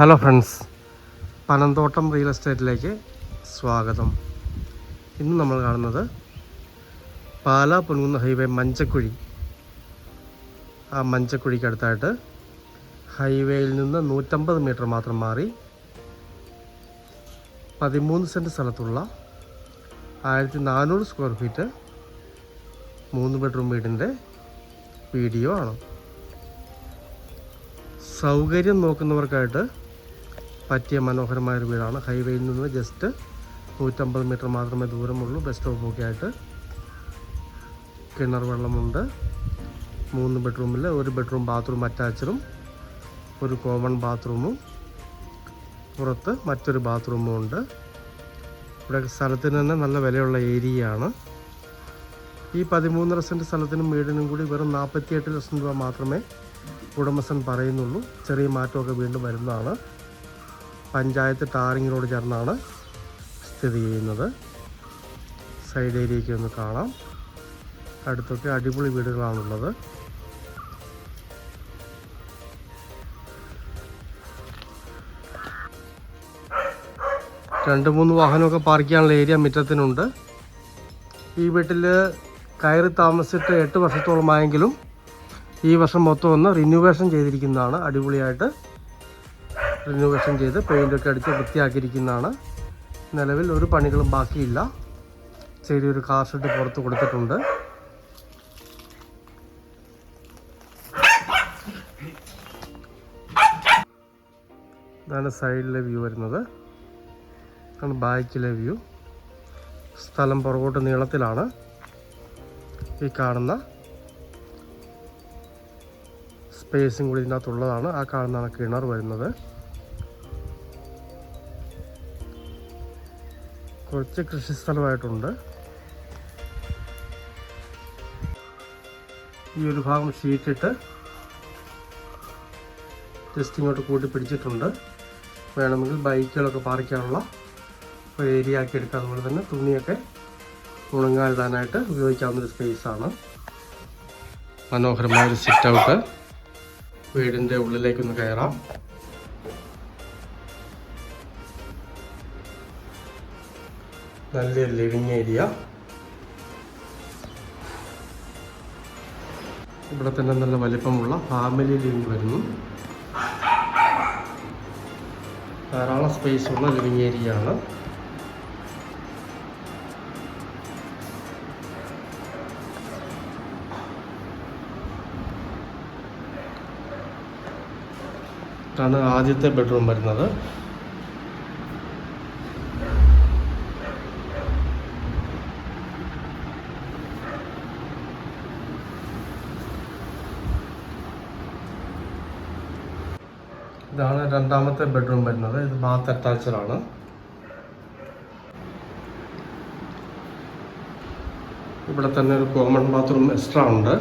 Hello friends Panamthottam real എസ്റ്റേറ്റിലേക്ക് സ്വാഗതം. ഇന്ന് നമ്മൾ കാണുന്നത് പാലാ പൊൻകുന്ന ഹൈവേ മഞ്ചക്കുഴി. ആ മഞ്ചക്കുഴിക്ക് അടുത്തായിട്ട് ഹൈവേയിൽ നിന്ന് നൂറ്റമ്പത് മീറ്റർ മാത്രം മാറി പതിമൂന്ന് സെന്റ് സ്ഥലത്തുള്ള ആയിരത്തി നാനൂറ് സ്ക്വയർ ഫീറ്റ് മൂന്ന് ബെഡ്റൂം വീടിന്റെ വീഡിയോ ആണ്. സൗകര്യം നോക്കുന്നവർക്കായിട്ട് പറ്റിയ മനോഹരമായൊരു വീടാണ്. ഹൈവേയിൽ നിന്ന് ജസ്റ്റ് നൂറ്റമ്പത് മീറ്റർ മാത്രമേ ദൂരമുള്ളൂ. ബസ് സ്റ്റോപ്പൊക്കെ ആയിട്ട് കിണർ വെള്ളമുണ്ട്. മൂന്ന് ബെഡ്റൂമിൽ ഒരു ബെഡ്റൂം ബാത്റൂം അറ്റാച്ചറും ഒരു കോമൺ ബാത്റൂമും പുറത്ത് മറ്റൊരു ബാത്റൂമും ഉണ്ട്. ഇവിടെ സ്ഥലത്തിന് തന്നെ നല്ല വിലയുള്ള ഏരിയയാണ് ഈ പതിമൂന്നര സെന്റ് സ്ഥലത്തിനും വീടിനും കൂടി വെറും നാൽപ്പത്തിയെട്ട് ലക്ഷം രൂപ മാത്രമേ ഉടമസ്ഥൻ പറയുന്നുള്ളൂ. ചെറിയ മാറ്റമൊക്കെ വീണ്ടും വരുന്നതാണ്. പഞ്ചായത്ത് റോഡ് ചേർന്നാണ് സ്ഥിതി ചെയ്യുന്നത്. സൈഡ് ഏരിയയ്ക്ക് ഒന്ന് കാണാം. അടുത്തൊക്കെ അടിപൊളി വീടുകളാണുള്ളത്. രണ്ട് മൂന്ന് വാഹനമൊക്കെ പാർക്ക് ചെയ്യാനുള്ള ഏരിയ മുറ്റത്തിനുണ്ട്. ഈ വീട്ടിൽ കയറി താമസിച്ചിട്ട് എട്ട് വർഷത്തോളമായെങ്കിലും ഈ വർഷം മൊത്തം ഒന്ന് റിന്യൂവേഷൻ ചെയ്തിരിക്കുന്നതാണ്. അടിപൊളിയായിട്ട് റിന്യൂവേഷൻ ചെയ്ത് പെയിന്റൊക്കെ അടിച്ച് വൃത്തിയാക്കിയിരിക്കുന്നതാണ്. നിലവിൽ ഒരു പണികളും ബാക്കിയില്ല. ചെറിയൊരു കാർ ഷെഡ് പുറത്ത് കൊടുത്തിട്ടുണ്ട്. ഇതാണ് സൈഡിലെ വ്യൂ വരുന്നത്. ഇതാണ് ബാക്കിലെ വ്യൂ സ്ഥലം പുറകോട്ട് നീളത്തിലാണ് ഈ കാണുന്ന സ്പേസും കൂടി ഇതിനകത്തുള്ളതാണ്. ആ കാണുന്നതാണ് കിണർ വരുന്നത്. കുറച്ച് കൃഷി സ്ഥലമായിട്ടുണ്ട്. ഈ ഒരു ഭാഗം ഷീറ്റിട്ട് ജസ്റ്റ് ഇങ്ങോട്ട് കൂട്ടി പിടിച്ചിട്ടുണ്ട്. വേണമെങ്കിൽ ബൈക്കുകളൊക്കെ പാർക്കാനുള്ള ഒരു ഏരിയ ആക്കി എടുക്കുക അതുപോലെ തന്നെ തുണിയൊക്കെ ഉണങ്ങാഴുതാനായിട്ട് ഉപയോഗിക്കാവുന്ന ഒരു സ്പേസാണ് മനോഹരമായ ഒരു സിറ്റ് ഔട്ട് വീടിന്റെ ഉള്ളിലേക്കൊന്ന് കയറാം. നല്ലൊരു ലിവിങ് ഏരിയ ഇവിടെ തന്നെ നല്ല വലിപ്പമുള്ള ഫാമിലി ലിവിങ് വരുന്നു. ധാരാളം സ്പേസ് ഉള്ള ലിവിങ് ഏരിയ ആണ്. ആദ്യത്തെ ബെഡ്റൂം വരുന്നത്. ഇതാണ് രണ്ടാമത്തെ ബെഡ്റൂം വരുന്നത്. ഇത് ബാത്ത് അറ്റാച്ചഡ് ആണ്. ഇവിടെ തന്നെ ഒരു കോമൺ ബാത്റൂം എക്സ്ട്രാ ഉണ്ട്.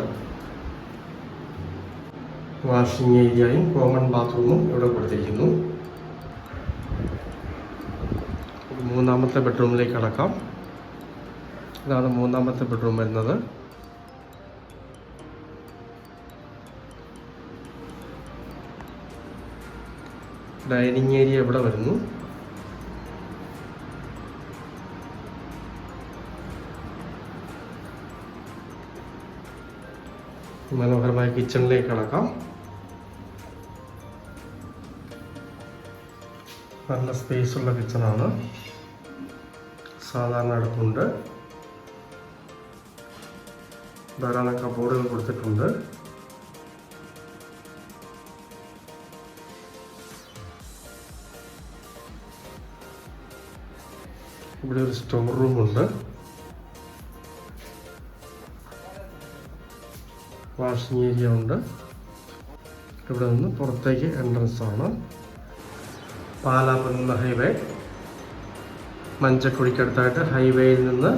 വാഷിംഗ് ഏരിയയും കോമൺ ബാത്റൂമും ഇവിടെ കൊടുത്തിരിക്കുന്നു. മൂന്നാമത്തെ ബെഡ്റൂമിലേക്ക് അടക്കാം ഇതാണ് മൂന്നാമത്തെ ബെഡ്റൂം വരുന്നത്. ഡൈനിങ് ഏരിയ ഇവിടെ വരുന്നു. മനോഹരമായ കിച്ചണിലേക്ക് കടക്കാം. നല്ല സ്പേസ് ഉള്ള കിച്ചണാണ് സാധാരണ അടുപ്പുണ്ട്. ധാരാളം കബോർഡുകൾ കൊടുത്തിട്ടുണ്ട്. ഇവിടെ ഒരു സ്റ്റോർ റൂമുണ്ട് വാഷിംഗ് ഏരിയ ഉണ്ട്. ഇവിടെ നിന്ന് പുറത്തേക്ക് എൻട്രൻസ് ആണ്. പാലാപ്പുന്ന ഹൈവേ മഞ്ചക്കുടിക്കടുത്തായിട്ട് ഹൈവേയിൽ നിന്ന്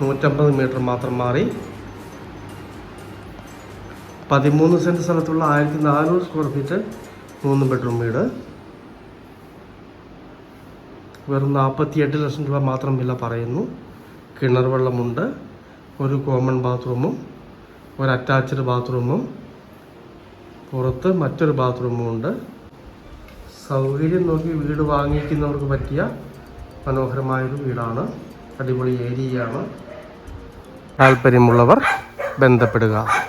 നൂറ്റമ്പത് മീറ്റർ മാത്രം മാറി. പതിമൂന്ന് സെന്റ് സ്ഥലത്തുള്ള ആയിരത്തി നാനൂറ് സ്ക്വയർ ഫീറ്റ് മൂന്ന് ബെഡ്റൂം വീട്. വെറും നാൽപ്പത്തിയെട്ട് ലക്ഷം രൂപ മാത്രം വില പറയുന്നു. കിണർ വെള്ളമുണ്ട്. ഒരു കോമൺ ബാത്റൂമും ഒരു അറ്റാച്ച്ഡ് ബാത്റൂമും പുറത്ത് മറ്റൊരു ബാത്റൂമും ഉണ്ട്. സൗകര്യം നോക്കി വീട് വാങ്ങിക്കുന്നവർക്ക് പറ്റിയ മനോഹരമായൊരു വീടാണ്. അടിപൊളി ഏരിയയാണ്. താല്പര്യമുള്ളവർ ബന്ധപ്പെടുക.